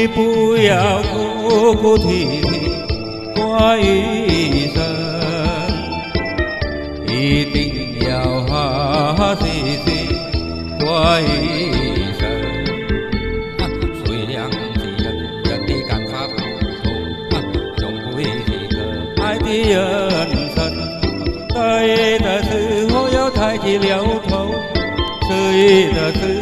你不要哭哭啼啼过一生，一定要哈哈嘻嘻过一生。啊虽然是人人的感发不同，啊总会是可爱的人生。得意的时候要抬起了头，失意的时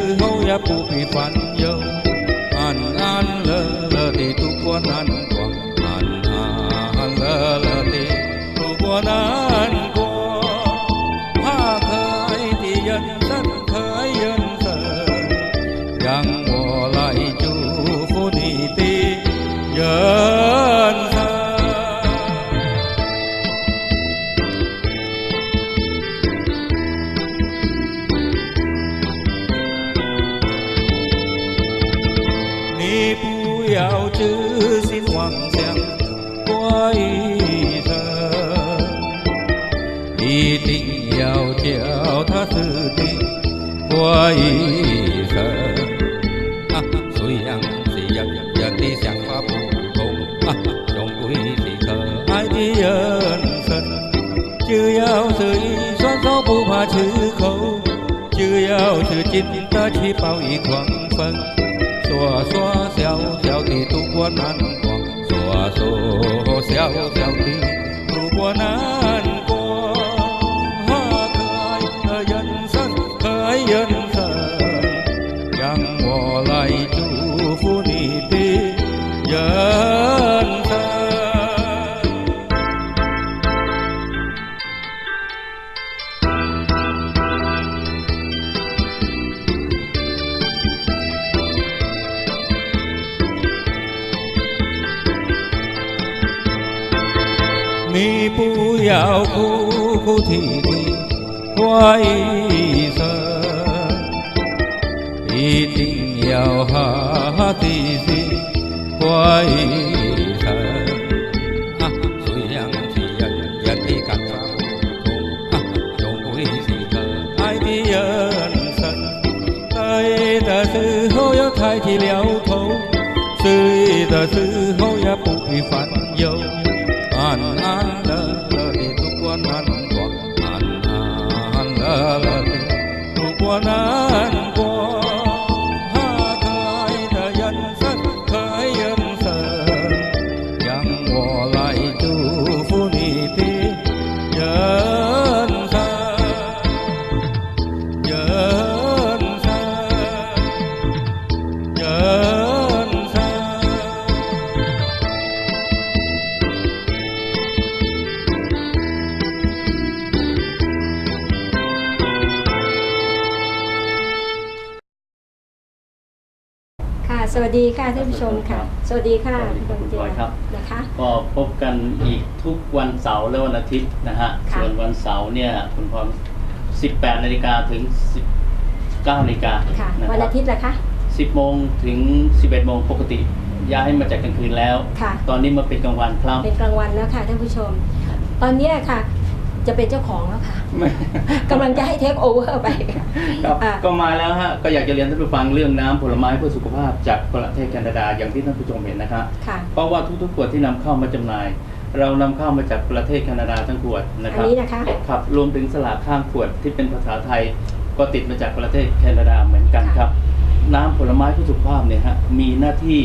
过一生。啊，虽然是人人的想法不同，啊，总归是可爱的人生。只要是一双手不怕吃口，只要是经得起暴雨狂风，说说笑笑地度过难关，说说笑笑 你不要哭哭啼啼过一生，一定要哈哈嘻嘻过一生。啊，虽然是人人的感发不同，啊，总归是可爱的人生。对的时候要抬起了头，睡的时候也不必烦忧，Nana. วัสดีค่ะท่านผู้ชมค่ะ สวัสดีค่ะสวัสดีครับณเจคุณปอยครับนะคะก็พบกันอีกทุกวันเสาร์และวันอาทิตย์นะฮะค่ะส่วนวันเสาร์เนี่ยคุณพร18นาฬิกาถึง 19นาฬิกาค่ะนะวันครัอาทิตย์ละคะ10โมงถึง 11โมงปกติย้ายมาจากกลางคืนแล้วค่ะตอนนี้มาเป็นกลางวันครับ เป็นกลางวันแล้วค่ะท่านผู้ชม ตอนเนี้ยค่ะ จะเป็นเจ้าของแล้วค่ะ กำลังจะให้เทคโอเวอร์ไปครับอะก็มาแล้วฮะก็อยากจะเรียนท่านผู้ฟังเรื่องน้ำผลไม้เพื่อสุขภาพจากประเทศแคนาดาอย่างที่ท่านผู้ชมเห็นนะครับค่ะเพราะว่าทุกๆขวดที่นำเข้ามาจำหน่าย เรานำเข้ามาจากประเทศแคนาดาทั้งขวดนะอัคนรับนี้นะคะครับรวมถึงสลากข้างขวดที่เป็นภาษาไทย ก็ติดมาจากประเทศแคนาดาเหมือนกันค่ะครับ น้ำผลไม้เพื่อสุขภาพเนี่ยฮะมีหน้าที่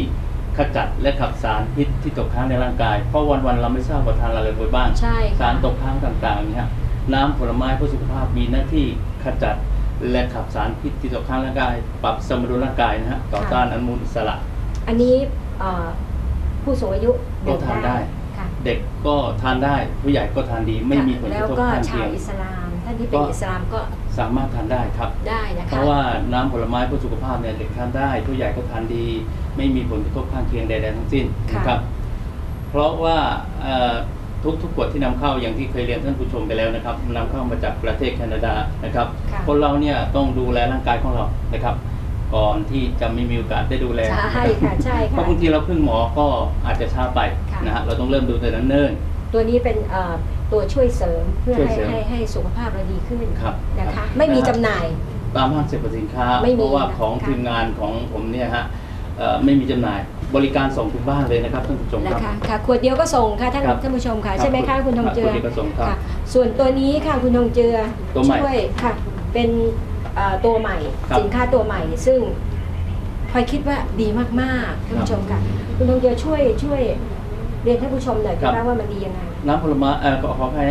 ขจัดและขับสารพิษที่ตกค้างในร่างกาย เพราะวันๆเราไม่ทราบว่าทานอะไรไปบ้าง ใช่ค่ะ สารตกค้างต่างๆเนี่ยฮะน้ำผลไม้เพื่อสุขภาพมีหน้าที่ขจัดและขับสารพิษที่ตกค้างร่างกาย ปรับสมดุลร่างกายนะฮะต่อต้านอนุมูลอิสระ อันนี้เอ่อผู้สูงอายุก็ทานได้ ค่ะเด็กก็ทานได้ผู้ใหญ่ก็ทานดีไม่มีผลกแล้วระทบก็ข้างชาเคีวยง อิสลามท่านที่เป็นก็ อิสลามก็ สามารถทานได้ครับ ได้นะคะเพราะว่าน้ำผลไม้เพื่อสุขภาพเนี่ยเด็กทานได้ผู้ใหญ่ก็ทานดี ไม่มีผลกระทบข้างเคียงใดๆทั้งสิ้นค่ะนะครับ เพราะว่าเอ่อทุกทุกขวดที่นำเข้าอย่างที่เคยเรียนท่านผู้ชมไปแล้วนะครับนำเข้ามาจากประเทศแคนาดานะครับค่ะคนเราเนี่ยต้องดูแลร่างกายของเรานะครับ ก่อนที่จะไม่มีโอกาสได้ดูแลใช่ค่ะใช่เพค่ะราะบางทีเราพึ่งหมอก็อาจจะช้าไปค่ะนะฮะเราต้องเริ่มดูแต่นั้นเนิ่น ตัวนี้เป็นเอ่อตัวช่วยเสริมเพื่อช่วยให้เสริมให้ให้สุขภาพเราดีขึ้นครับนะครัคะบไม่มีนะฮะจำหน่ายตามห้างสรรพสินค้าไม่มีเพราะว่านะของค่ะทีมงานของผมเนี่ยฮะเอ่อไม่มีจำหน่ายบริการส่งถึงบ้านเลยนะครับท่านผู้ชมนะครับคะค่ะขวดเดียวก็ส่งค่ะท่านครับท่านผู้ชมค่ะครับใช่ไหมคะคุณทองเจือขวดเดียวก็ส่งครับค่ะส่วนตัวนี้ค่ะคุณทองเจือตัวใหม่ช่วยค่ะเป็นเอ่อตัวใหม่ครับสินค้าตัวใหม่ซึ่งพลอยคิดว่าดีมากๆท่านผู้ชมค่ะ คุณทองเจือช่วยช่วย เรียนท่านผู้ชมหน่อยครับค่ะว่ามันดียังไง น้ำผลไม้เอ่อขอขออภัย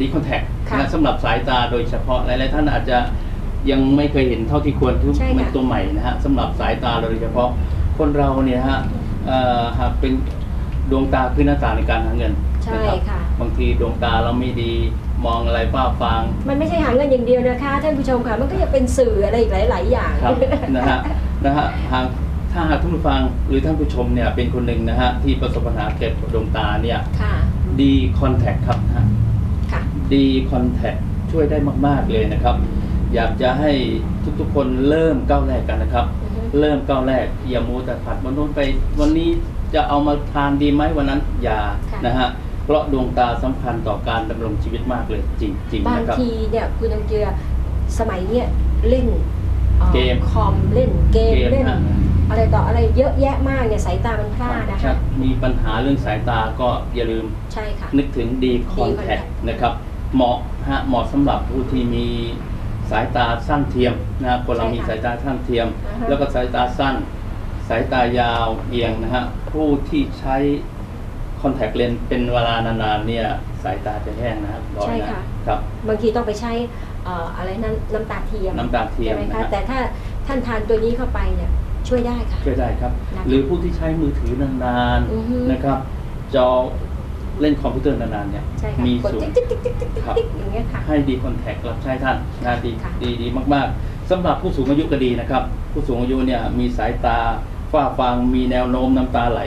ดีคอนแทคค่ะนะสำหรับสายตาโดยเฉพาะหลายๆท่านอาจจะยังไม่เคยเห็นเท่าที่ควรคือใช่ค่ะ มันตัวใหม่นะฮะสำหรับสายตาโดยเฉพาะคนเราเนี่ยฮะเอ่อหากเป็นดวงตาคือหน้าตาในการหาเงินใช่นะครับค่ะ บางทีดวงตาเราไม่ดีมองอะไรฟ้าฟาง มันไม่ใช่หาเงินอย่างเดียวนะคะท่านผู้ชมค่ะ มันก็ยังเป็นสื่ออะไรอีกหลาย ๆ อย่าง ครับ นะฮะนะฮะหาก ถ้าหากท่านผู้ฟังหรือท่านผู้ชมเนี่ยเป็นคนหนึ่งนะฮะที่ประสบปัญหาเกี่ยวกับดวงตาเนี่ยค่ะ ดีคอนแทคครับนะฮะค่ะ ดีคอนแทคช่วยได้มาก ๆ เลยนะครับ อยากจะให้ทุกๆคนเริ่มก้าวแรกกันนะครับ อือฮึ เริ่มก้าวแรกอย่ามัวแต่ผัดวันนู้นไป วันนี้จะเอามาทานดีไหมวันนั้นอย่าค่ะ นะฮะเพราะดวงตาสำคัญต่อการดำรงชีวิตมากเลยจริงๆบางนะครับ ทีเนี่ยคุณทองเจือสมัยเนี่ยเล่นอ่อเกม คอมเล่นเกมเกมเล่น ฮะ อะไรต่ออะไรเยอะแยะมากเนี่ยสายตามันพร่านะครัคะบมีปัญหาเรื่องสายตาก็อย่าลืมใช่ค่ะนึกถึงดีคอนแทค Contact นะครับเหมาะฮะเหมาะสำหรับผู้ที่มีสายตาสั้นเทียมนะครับคนเราใช่ค่ะมีสายตาสั้นเทียมอ่าฮะแล้วก็สายตาสั้น สายตายาวเอียงนะฮะผู้ที่ใช้คอนแทคเลนส์เป็นเวลานานๆเนี่ยสายตาจะแห้งนะครับร้อยใช่นะค่ะครับบางทีต้องไปใช้เอ่ออะไรนั้นน้ำตาเทียมน้ำตาเทียมใช่ไหมนะคะฮะแต่ถ้าท่านทานตัวนี้เข้าไปเนี่ย ช่วยได้ค่ะ ช่วยได้ครับนะคะหรือผู้ที่ใช้มือถือนานอือฮึๆนะครับ จอเล่นคอมพิวเตอร์นานๆเนี่ยใช่ค่ะมีกดสูงติ๊กติ๊กติ๊กติ๊กติ๊กครับติ๊กอย่างเงี้ยค่ะให้ดีคอนแทครับใช้ท่านนะดีค่ะดีดีมากๆสำหรับผู้สูงอายุก็ดีนะครับ ผู้สูงอายุเนี่ยมีสายตาฝ้าฟางมีแนวโน้มน้ำตาไหล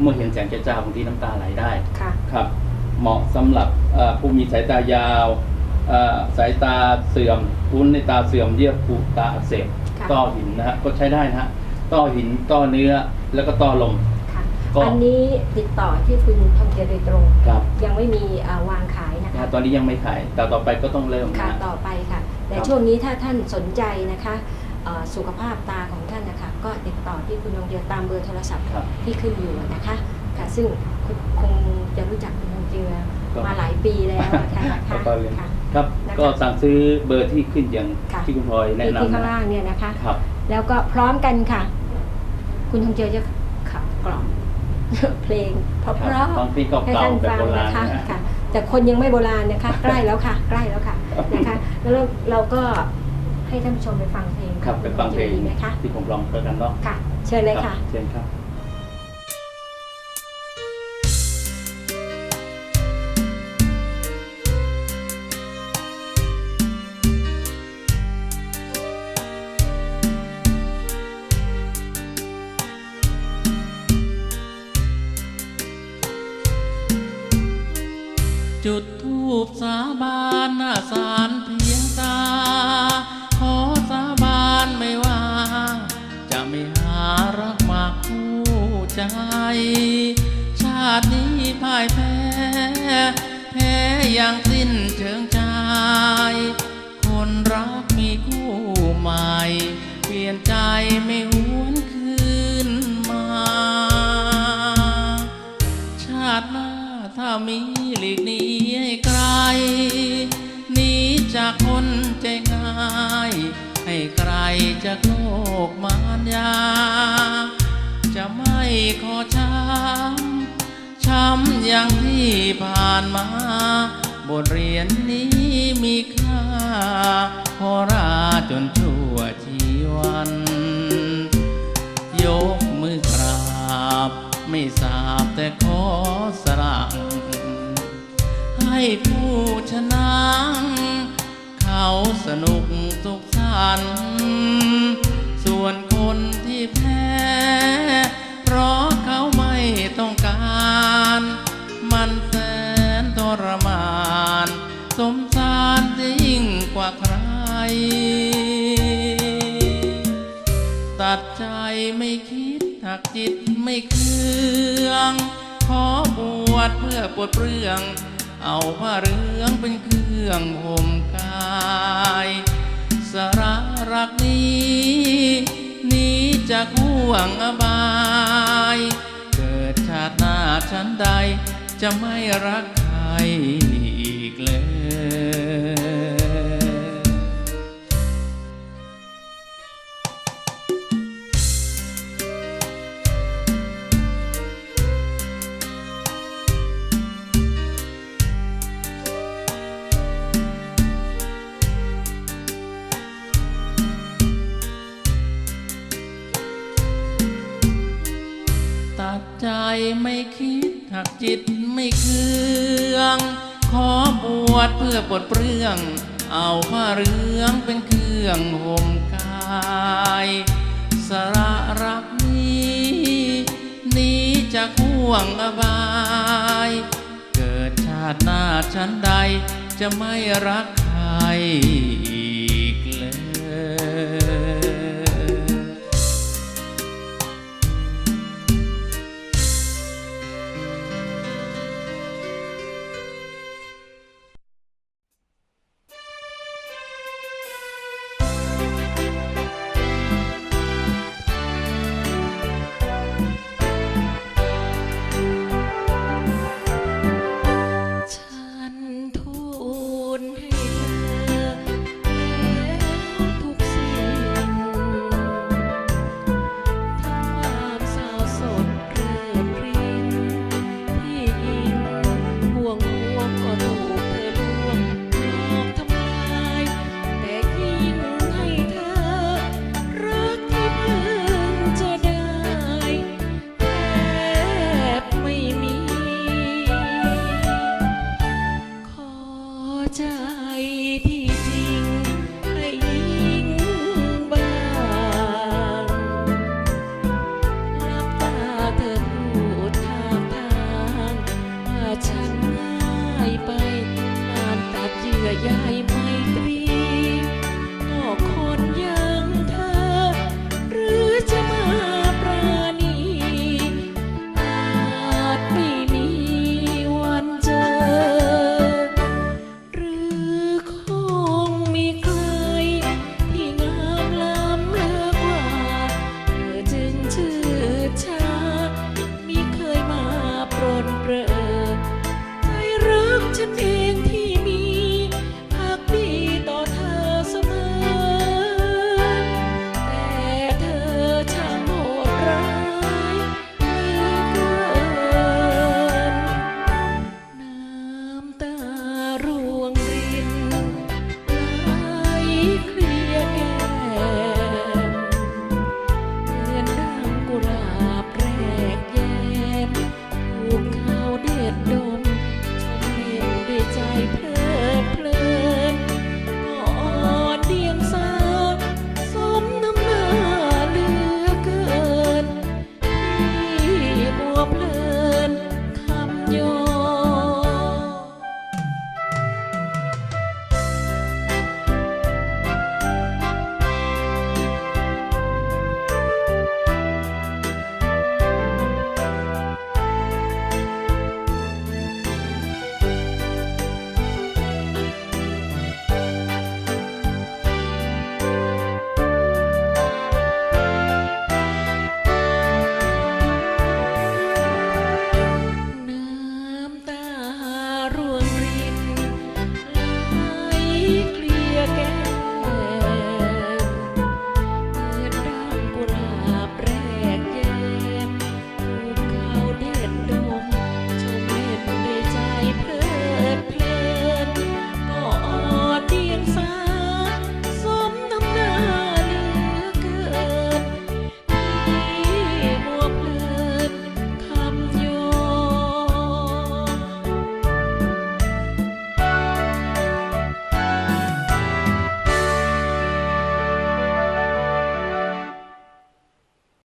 เมื่อเห็นแสงจ้าๆบางทีน้ำตาไหลได้ค่ะครับเหมาะสำหรับเอ่อผู้มีสายตายาวเอ่อสายตาเสื่อมพุ้นในตาเสื่อมเยื่อบุตาอักเสบค่ะต้อหินนะฮะก็ใช้ได้นะฮะ ต้อหินต้อเนื้อแล้วก็ต้อลม ค่ะก็ อันนี้ติดต่อที่คุณทองเจือโดยตรง ครับยังไม่มีอ่าวางขายนะนะคะฮะตอนนี้ยังไม่ขาย แต่ต่อไปก็ต้องเริ่มนะค่ะฮะต่อไปค่ะ แต่ครับ ช่วงนี้ถ้าท่านสนใจนะคะเอ่อสุขภาพตาของท่านนะคะ ก็ติดต่อที่คุณทองเจือตามเบอร์โทรศัพท์ครับ ที่ขึ้นอยู่นะคะค่ะ ซึ่งคุณคงจะรู้จักคุณทองเจือก็มาหลายปีแล้วนะคะครับก็เลยค่ะ ครับ นะคะก็สั่งซื้อเบอร์ที่ขึ้นอย่างค่ะ ที่คุณพลอยแนะที่ที่นำข้างนะล่างเนี่ยนะคะ ครับ แล้วก็พร้อมกันค่ะ คุณทองเจือจะขับกล่อมเพลงเพราะครับฟังเพลงให้เก่าท่านๆแบบฟังโบราณนะคะนะฮะค่ะแต่คนยังไม่โบราณนะคะ ใกล้แล้วค่ะ ใกล้แล้วค่ะนะคะแล้วเราเราก็ให้ท่านผู้ชมไปฟังเพลงครับไปฟังเพลงดีไหมคะที่ผมร้องเพื่อกันเนาะค่ะ เชิญเลยรับค่ะ เชิญครับารักมาคู่ใจ ชาตินี้พ่ายแพ้ แพ้อย่างสิ้นเชิงใจ คนรักมีคู่ใหม่ เปลี่ยนใจไม่หวนคืนมา ชาติหน้าถ้ามีหลีกนี้ให้ไกลหนีจากคนใจง่าย ให้ไกลจากโลกมารยา จะไม่ขอช้ำ ช้ำอย่างที่ผ่านมา บทเรียนนี้มีค่าพอราจนชั่วชีวัน ยกมือกราบ ไม่ทราบแต่ขอสรังให้ผู้ชนะ เขาสนุกสุข ฉัน ส่วนคนที่แพ้ เพราะเขาไม่ต้องการ มันแสนทรมาน สมสารยิ่งกว่าใคร ตัดใจไม่คิดหักจิตไม่เครื่อง ขอบวชเพื่อปลดเปลืองเอาผ้าเหลืองเป็นเครื่องห่มกาย สระรักนี้นี้จะห่วงอบาย เกิดชาติหน้าชั้นใดจะไม่รักใคร ไม่คิดหักจิตไม่เคือง ขอบวชเพื่อปลดเปลื้อง เอาผ้าเรืองเป็นเครื่องห่มกายสระรักนี้ นี้จะห่วงอบาย เกิดชาติหน้าฉันใดจะไม่รักใคร